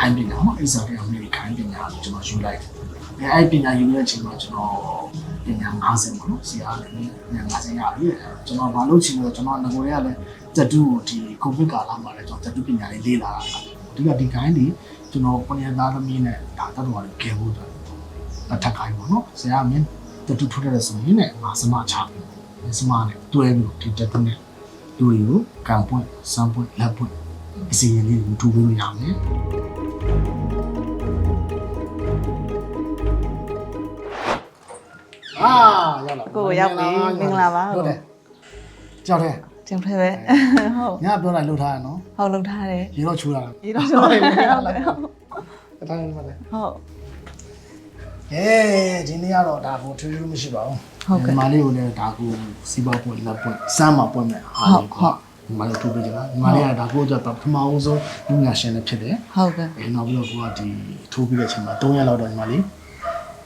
ခိုင်းပညာနော်အိစာတဲ့အမေရိကန်ပညာကိုကျွန်တော်ယူလိုက်တယ်အဲအဲ့ပညာယူတဲ့အချိန်မှာကျွန်တော်ပညာ50ပေါ့နော်ဆရာလည်းပညာ50ရပြီကျွန်တော်ဘာလို့ချင်လို့ကျွန်တော်ငကိုတွေကလည်းတက်တူကိုဒီကိုဗစ်ကာလမှာလည်းကျွန်တော်တက်တူပညာလေးလေ့လာတာအဓိကဒီကိုင်းဒီကျွန်တော်ပညာသားသမီးနဲ့ဒါတတ်တော်လေးကဲဖို့တော့အထက်ကိုင်းပေါ့နော်ဆရာမင်းတက်တူထုတ်တဲ့ဆိုရင်လည်းငါစမချပြီစမနဲ့တွဲပြီးဒီတက်တူနဲ့လူတွေကိုကံပွင့်စမ်းပွင့်လက်ပွင့်အစီအရင်လေးကိုထူပေးလို့ရမယ် အာရောက်လာကိုယ်ရောက်ပြီမင်္ဂလာပါဟုတ်တယ်ကြောက်တယ်ကျင်းဖဲပဲဟုတ်ညပြောလိုက်လှုပ်ထားရနော်ဟုတ်လုပ်ထားတယ်ရေတော့ချူလာတာဒီတော့ဆိုရင်ဟုတ်တယ်ဟုတ်အတိုင်းပါလေဟုတ်ဟေးဒီနေ့ကတော့ဒါကိုထွေးထွေးမရှိပါဘူးဟုတ်ကဲ့ဒီမလေးကိုလည်းဒါကိုစီးပွားပွင့်လက်ပွင့်စမ်းမှာပွင့်မယ်အားဟုတ်ဟုတ်ဒီမလေးထိုးပေးကြလားဒီမလေးကဒါကိုကြတော့ပထမအောင်ဆုံးလူညာရှင်လည်းဖြစ်တယ်ဟုတ်ကဲ့အဲနောက်ပြီးတော့ကိုကဒီထိုးပြီးတဲ့အချိန်မှာ3ရက်လောက်တော့ညီမလေး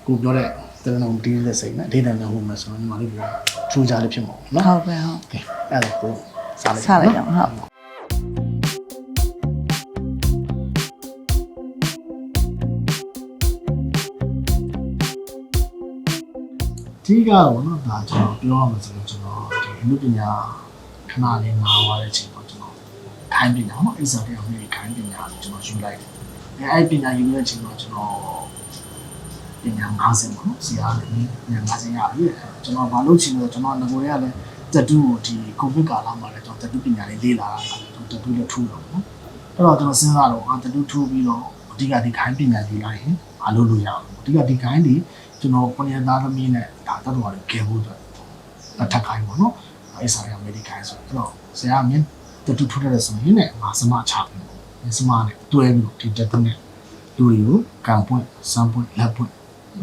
ကိုပြောတဲ့ တရဏုံတင်းတဲ့စိတ်နဲ့ဒေတာနဲ့ဟိုမှာဆိုတော့ညီမလေးကထူးကြလေးဖြစ်မှာပေါ့နော်ဟုတ်ကဲ့ဟုတ်ကဲအဲ့ဒါကိုစားလိုက်စားလိုက်အောင်ဟုတ်ဒီကတော့နော်ဒါကျွန်တော်ပြောရမှာဆိုတော့ကျွန်တော်ဒီအမှုပညာခဏလေးနားသွားတဲ့အချိန်မှာကျွန်တော်ခိုင်းပညာနော်အိစာတဲ့အမေခိုင်းပညာကိုကျွန်တော်ယူလိုက်တယ်အဲအဲ့ပညာယူတဲ့အချိန်မှာကျွန်တော် ပညာ50ပေါ့နော်ဆရာလည်းပညာ50ရပြီကျွန်တော်ဘာလို့ချင်လို့ကျွန်တော်ငကိုတွေကလည်းတက်တူကိုဒီကိုဗစ်ကာလမှာလည်းကျွန်တော်တက်တူပညာလေးလေ့လာတာကျွန်တော်တက်တူလည်းထူတော့နော်အဲ့တော့ကျွန်တော်စဉ်းစားတော့အာတက်တူထူပြီးတော့အဓိကဒီခိုင်းပညာယူလိုက်ရင်မလုပ်လို့ရအောင်အဓိကဒီခိုင်းဒီကျွန်တော်ပညာသားသမီးနဲ့ဒါတတ်တော်လေးကဲဖို့အတွက်အထက်ခိုင်းပေါ့နော်အဲ့ဆိုင်အမေရိကန်ဆိုတော့ဆရာမင်းတက်တူထူတဲ့ဆိုရင်လည်းငါစမချပြီစမနဲ့တွဲပြီးတော့ဒီတက်တူနဲ့လူတွေကိုကံပွင့်စမ်းပွင့်လက်ပွင့်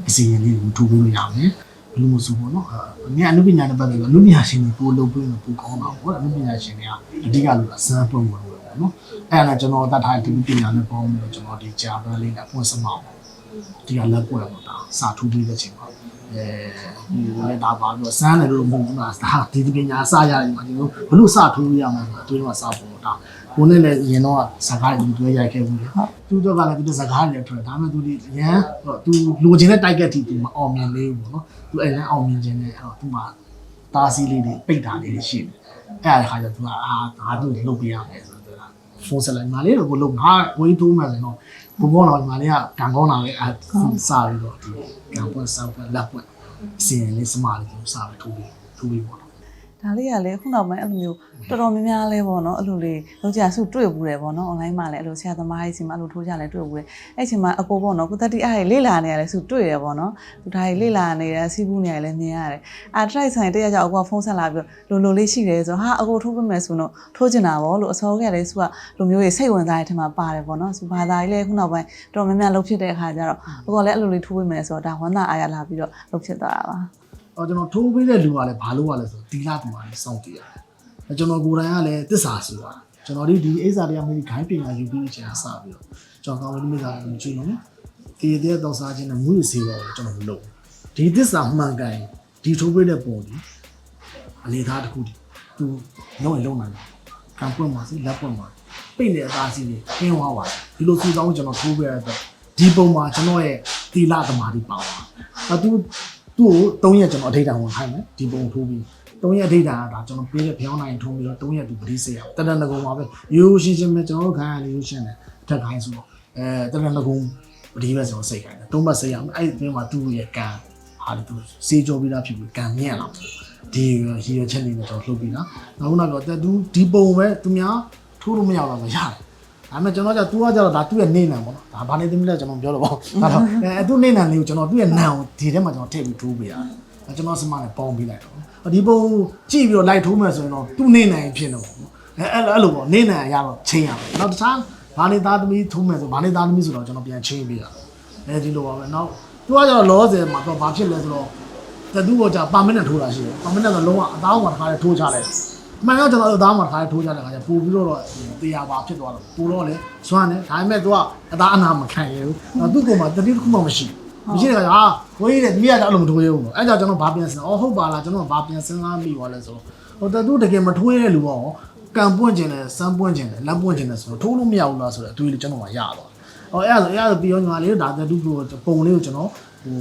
အစီအရင်လေးကိုထူပေးလို့ရမယ်ဘယ်လိုမျိုးဆိုပေါ့နော်အမြအနုပညာနဲ့ပတ်သက်ပြီးအနုပညာရှင်တွေပို့လုပ်ပြီးတော့ပို့ကောင်းတာပေါ့အနုပညာရှင်တွေကအဓိကလို့ကစမ်းပွင့်ဝင်လို့ပေါ့နော်အဲ့ဒါနဲ့ကျွန်တော်တတ်ထားတဲ့ဒီပညာနဲ့ပေါင်းပြီးတော့ကျွန်တော်ဒီဂျာပန်လေးနဲ့ပွင့်စမအောင်ဒီကလက်ပွင့်တော့ဒါစာထူပေးတဲ့ချိန်ပါအဲဒီလည်းဒါပါပြီးတော့စမ်းတယ်လို့မဟုတ်ဘူးလားဒါဒီပညာစရတယ်မှာကျွန်တော်ဘလို့စထူရမှာဆိုတော့အတွင်းမှာစပေါ်တာ ကိုနဲ့လည်းရင်တော့စကားတွေတွဲရိုက်ခဲ့ဘူးလေသူတို့ကလည်းသူတို့စကားတွေလည်းထွက်ဒါပေမဲ့သူဒီရန်သူလိုချင်တဲ့ target တီသူမအောင်မြင်လေးဘူးပေါ့နော်သူအဲ့လည်းအောင်မြင်ခြင်းနဲ့အဲ့တော့သူမှတားဆီးလေးတွေပိတ်တာလေးတွေရှိတယ်အဲ့ဒါခါကျသူကအာဒါသူလုတ်ပြရမယ်ဆိုတော့ဖုန်းဆက်လိုက်မာလေးတော့ကိုလုတ်ငါဝေးတိုးမှဆိုတော့ဘဘောတော့မာလေးကကံကောင်းတာပဲအဲစားပြီးတော့ဒီကံပွင့်ဆောက်ပွင့်လက်ပွင့်အစီရင်လေးစမာလေးသူစားပြီးထိုးပြီးထိုးပြီးပေါ့ ဒါလေးကလည်းခုနောက်ပိုင်းအဲ့လိုမျိုးတော်တော်များများလဲပေါ့နော်အဲ့လိုလေးလောက်ကြဆုတွေ့ဘူးတယ်ပေါ့နော် online မှာလည်းအဲ့လိုဆရာသမားကြီးစီမှာအဲ့လိုထိုးကြလဲတွေ့ဘူးတယ်အဲ့ချိန်မှာအကိုပေါ့နော်ကိုတက်တီအားလေးလာနေရလဲဆုတွေ့ရပေါ့နော်သူဒါကြီးလေးလာနေတာစီးပူးနေရလဲမြင်ရတယ်အာ try ဆိုင်တရက်ကြောက်အကိုကဖုန်းဆက်လာပြီးလိုလိုလေးရှိတယ်ဆိုတော့ဟာအကိုထိုးပေးမယ်ဆိုတော့ထိုးချင်တာပေါ့လို့အစောကလည်းဆုကလိုမျိုးကြီးစိတ်ဝင်စားတဲ့ထင်မှာပါတယ်ပေါ့နော်ဆုဘာသာကြီးလဲခုနောက်ပိုင်းတော်များများလှုပ်ဖြစ်တဲ့အခါကျတော့အကိုကလည်းအဲ့လိုလေးထိုးပေးမယ်ဆိုတော့ဒါဝမ်းသာအားရလာပြီးတော့လှုပ်ဖြစ်သွားတာပါ အော်ကျွန်တော်ထိုးပေးတဲ့လူကလည်းဘာလို့ရလဲဆိုတော့တီလာတူပါလေစောင့်ကြည့်ရတယ်။အဲကျွန်တော်ကိုယ်တိုင်ကလည်းတစ္ဆာဆိုတာကျွန်တော်ဒီဒီအိစာတရားမေးဒီခိုင်းပညာယူပြီးအချိန်စပြီးတော့ကျွန်တော်ကောင်းလေးမိသားစုကြည့်လို့ဒီတဲ့တော့စားခြင်းနဲ့မူရစီတော့ကျွန်တော်မလုပ်ဘူးဒီတစ္ဆာမှန်ကန်ဒီထိုးပေးတဲ့ပုံဒီအနေသားတစ်ခုဒီသူလုံးရင်လုံးနိုင်တယ်ကံပွင့်ပါစီလက်ပွင့်ပါပိတ်နေအသားစီလေးကျင်းသွားပါဒီလိုစူဆောင်းကျွန်တော်ထိုးပေးရတဲ့ဒီပုံမှာကျွန်တော်ရဲ့တီလာသမားဒီပါပါအတူ သူ့ကို၃ရက်ကျွန်တော်အထိတ်တံဝင်ခိုင်းမယ်ဒီပုံထိုးပြီး၃ရက်အထိတ်တံကဒါကျွန်တော်ပေးတဲ့ဖျောင်းနိုင်ထုံးပြီးတော့၃ရက်သူပတိစေရတတနကုံပါပဲရိုးရှင်းရှင်းပဲကျွန်တော်တို့ခံရလေရိုးရှင်းတယ်ထက်ခိုင်းဆိုတော့အဲတတနကုံပတိပဲကျွန်တော်စိတ်ခိုင်းတယ်တုံးမစိတ်ရအောင်အဲ့ဒီမှာသူ့ရဲ့ကံဟာဒီသူစေးကြောပြီးသားဖြစ်ပြီးကံမြင့်လာဒီရည်ရချက်လေးနဲ့ကျွန်တော်လှုပ်ပြီးနော်နောက်နောက်တော့သူဒီပုံပဲသူများထိုးလို့မရတော့မရတယ် ဒါပေမဲ့ကျွန်တော်က तू ကကြတော့ဒါသူ့ရဲ့နေနံပေါ့နော်ဒါဘာနေသမီးလဲကျွန်တော်ပြောတော့ပေါ့ဒါတော့အဲသူ့နေနံလေးကိုကျွန်တော်သူ့ရဲ့နံကိုဒီထဲမှာကျွန်တော်ထည့်ပြီးထိုးပေးရတယ်အဲကျွန်တော်စမနဲ့ပေါင်းပေးလိုက်တော့ဒီပုံကြည့်ပြီးတော့လိုက်ထိုးမယ်ဆိုရင်တော့သူ့နေနံဖြစ်နေပေါ့နော်အဲအဲ့လိုအဲ့လိုပေါ့နေနံရတော့ချင်းရမယ်နောက်တစ်ခြားဘာနေသားသမီးထိုးမယ်ဆိုဘာနေသားသမီးဆိုတော့ကျွန်တော်ပြန်ချင်းပေးရတယ်အဲဒီလိုပါပဲနောက် तू ကကြတော့လောဆယ်မှာတော့ဘာဖြစ်လဲဆိုတော့တတူကကြာပါမနက်ထိုးတာရှိတယ်ပါမနက်ဆိုလုံးဝအသားအောင်မှာတစ်ခါတည်းထိုးချလိုက် မှန်တော့ကျွန်တော်အသားမှာတစ်ခါတည်းထိုးချတဲ့ခါကျပို့ပြီးတော့တရားပါဖြစ်သွားတော့ပို့တော့လေစွမ်းတယ်ဒါပေမဲ့ तू ကအသားအနာမခံရဘူးသူ့ကိုယ်မှာတတိတစ်ခုမှမရှိဘူးမရှိတဲ့ခါကျဟာဝေးတယ်တမီးကအဲ့လိုမထိုးရဘူးအဲ့ကြောင့်ကျွန်တော်ဘာပြန်စင်အော်ဟုတ်ပါလားကျွန်တော်ဘာပြန်စင်လားမိသွားလဲဆိုတော့ဟိုတတူတကယ်မထိုးရတဲ့လူရောကံပွင့်ကျင်တယ်စမ်းပွင့်ကျင်တယ်လက်ပွင့်ကျင်တယ်ဆိုတော့ထိုးလို့မရဘူးလားဆိုတော့အတွေးလေးကျွန်တော်ကရသွားဟောအဲ့ဒါဆိုအဲ့ဒါဆိုပြီးတော့ညီမလေးတို့ဒါတူကိုပုံလေးကိုကျွန်တော်ဟို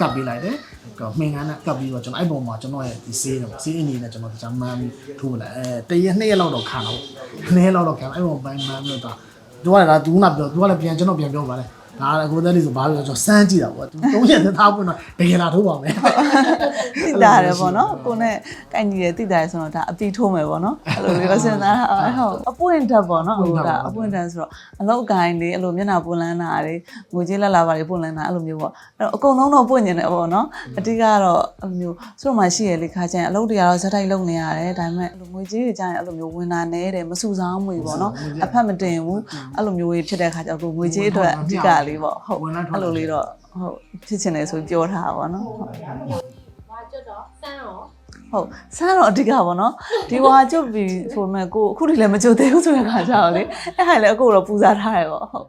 ကပ်ပေးလိုက်တယ် ကမှင်ကန်းနဲ့ကပ်ပြီးတော့ကျွန်တော်အဲ့ပုံမှာကျွန်တော်ရဲ့ဒီဆေးတယ်ဆေးအနေနဲ့ကျွန်တော်ကြာမှန်းပြီးထိုးပလိုက်အဲတရက်နှစ်ရက်လောက်တော့ခံတော့နှစ်ရက်လောက်တော့ခံအဲ့ပုံပိုင်းမှန်းပြီးတော့သူကလည်းဒါသူကပြောသူကလည်းပြန်ကျွန်တော်ပြန်ပြောပါလေ ဒါကကိုယ်တည်းလေးဆိုဘာလို့လဲကျွန်တော်စမ်းကြည့်တာပေါ့သူ၃ရက်သက်သားပွင့်တော့တကယ်လာထိုးပါမယ်တိတာတယ်ပေါ့နော်ကိုနဲ့ကိုင်ညီတယ်တိတာတယ်ဆိုတော့ဒါအပီထိုးမယ်ပေါ့နော်အဲ့လိုလေးတော့စဉ်းစားတာအဲ့ဟုတ်အပွင့်တက်ပေါ့နော်ဟိုကအပွင့်တက်ဆိုတော့အလောက်ကိုင်းလေးအဲ့လိုမျက်နှာပွင့်လန်းတာတွေငွေကြေးလက်လာပါတွေပွင့်လန်းတာအဲ့လိုမျိုးပေါ့အဲ့တော့အကုန်လုံးတော့ပွင့်နေတယ်ပေါ့နော်အတိကတော့အဲ့လိုမျိုးဆိုတော့မှရှိရလေခါကျရင်အလုပ်တွေကတော့ဇက်တိုက်လုပ်နေရတယ်ဒါပေမဲ့အဲ့လိုငွေကြေးတွေကျရင်အဲ့လိုမျိုးဝင်တာနဲတယ်မစုဆောင်းမှုပေါ့နော်အဖက်မတင်ဘူးအဲ့လိုမျိုးဖြစ်တဲ့ခါကျတော့ငွေကြေးအတွက်အဓိကလေးပေါ့ဟုတ်အဲ့လိုလေးတော့ဟုတ်ဖြစ်ချင်တယ်ဆိုပြောထားပါတော့ဟုတ်ဝါကျွတ်တော့စမ်းရောဟုတ်ဆန်းတော့အဓိကပေါ့နော်ဒီဝါကျွတ်ပြီးဆိုမဲ့ကိုအခုထိလည်းမကြုတ်သေးဘူးဆိုတဲ့ခါကျတော့လေအဲ့ဟာလည်းအကိုတော့ပူဇော်ထားရပေါ့ဟုတ်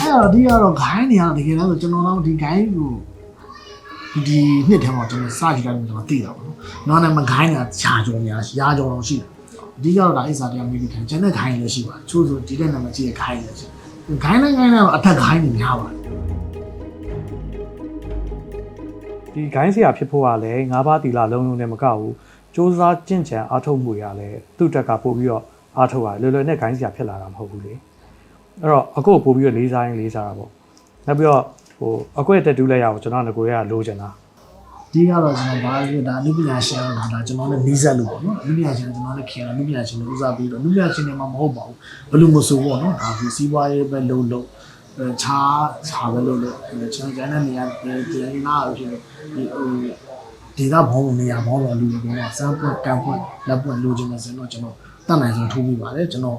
အဲ့တော့ဒီကတော့ဂိုင်းနေရတကယ်လို့ကျွန်တော်တော့ဒီဂိုင်းကို ဒီနှစ်ထဲမှာကျွန်တော်စကြည့်လိုက်ရင်ကျွန်တော်သိတာပေါ့နော်။နောက်နဲ့မဂိုင်းတာရှားကြော်များရှားကြော်တော့ရှိတယ်။အဓိကတော့ဒါအိစာတရားမိပြီးခံကျန်တဲ့ဂိုင်းလည်းရှိပါတယ်။ချို့ဆိုဒီတဲ့နာမည်ကြီးတဲ့ဂိုင်းလည်းရှိတယ်။ဂိုင်းနဲ့ဂိုင်းနဲ့တော့အထက်ဂိုင်းတွေများပါတယ်ဒီဂိုင်းဆရာဖြစ်ဖို့ကလည်း၅ပါးတီလာလုံးလုံးနဲ့မကဘူးစ조사ကျင့်ကြံအားထုတ်မှုရလည်းသူ့တက်ကပို့ပြီးတော့အားထုတ်ရတယ်လွယ်လွယ်နဲ့ဂိုင်းဆရာဖြစ်လာတာမဟုတ်ဘူးလေအဲ့တော့အကိုကိုပို့ပြီးတော့လေးစားရင်လေးစားတာပေါ့နောက်ပြီးတော့ ဟိုအကွက်တက်တူးလိုက်ရအောင်ကျွန်တော်ငကိုရလိုချင်တာ။ဒီကတော့ကျွန်တော်ဘာလို့ဒါလူပညာရှင်တော့ဒါကျွန်တော်လည်းနီးစပ်လို့ပေါ့နော်။လူပညာရှင်ကျွန်တော်လည်းခင်တာလူပညာရှင်ကိုဦးစားပြီးတော့လူပညာရှင်တွေမှမဟုတ်ပါဘူး။ဘယ်လိုမဆိုပေါ့နော်။ဒါကစီးပွားရေးပဲလုပ်လို့အဲခြားခြားပဲလုပ်လို့ကျွန်တော်ကျန်တဲ့နေရာဒီနာအဖြစ်ဒီဟိုဒေတာဘောင်းနေရာဘောင်းတော်လူတွေကတော့စမ်းပွင့်ကံပွင့်လက်ပွင့်လိုချင်တယ်ဆိုတော့ကျွန်တော်တတ်နိုင်ဆုံးထိုးမိပါတယ်ကျွန်တော်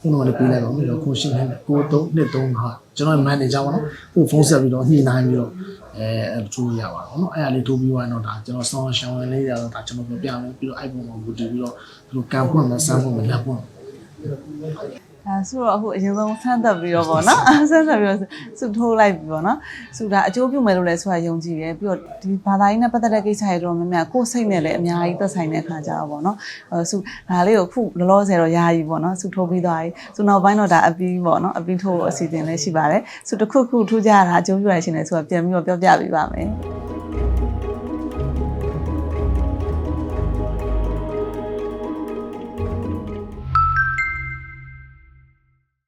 ခုနကလည်းပေးလိုက်ပါမယ်တော့ခုရှင်းနေတယ်ကို3နှစ်3ဟာကျွန်တော် manager ပါနော်ကိုဖုန်းဆက်ပြီးတော့ညှိနှိုင်းပြီးတော့အဲအဲ့ထိုးရပါတော့နော်အဲ့အလေးထိုးပြီးသွားရင်တော့ဒါကျွန်တော်ဆောင်းရှောင်းလေးရတော့ဒါကျွန်တော်ပြပြမယ်ပြီးတော့အဲ့ပုံမှာဘူတည်ပြီးတော့ဒီလိုကံပွင့်မယ်စမ်းပွင့်မယ်လက်ပွင့် ဒါဆိုတော့အခုအရင်ဆုံးဆန်းသက်ပြီးတော့ပေါ့နော်ဆန်းသက်ပြီးတော့စုထိုးလိုက်ပြီပေါ့နော်စုဒါအကျိုးပြုမယ်လို့လည်းဆိုတာယုံကြည်တယ်ပြီးတော့ဒီဘာသာရေးနဲ့ပတ်သက်တဲ့ကိစ္စတွေတော့များများကိုယ်စိတ်နဲ့လည်းအများကြီးသက်ဆိုင်တဲ့ခါကြတော့ပေါ့နော်အဲစုဒါလေးကိုခုလောလောဆယ်တော့ယာယီပေါ့နော်စုထိုးပြီးသွားပြီစုနောက်ပိုင်းတော့ဒါအပီးပေါ့နော်အပီးထိုးအစီအစဉ်လည်းရှိပါတယ်စုတစ်ခုခုထူးကြတာအကျိုးပြုရရှင်လည်းဆိုတာပြန်ပြီးတော့ပြောပြပေးပါမယ်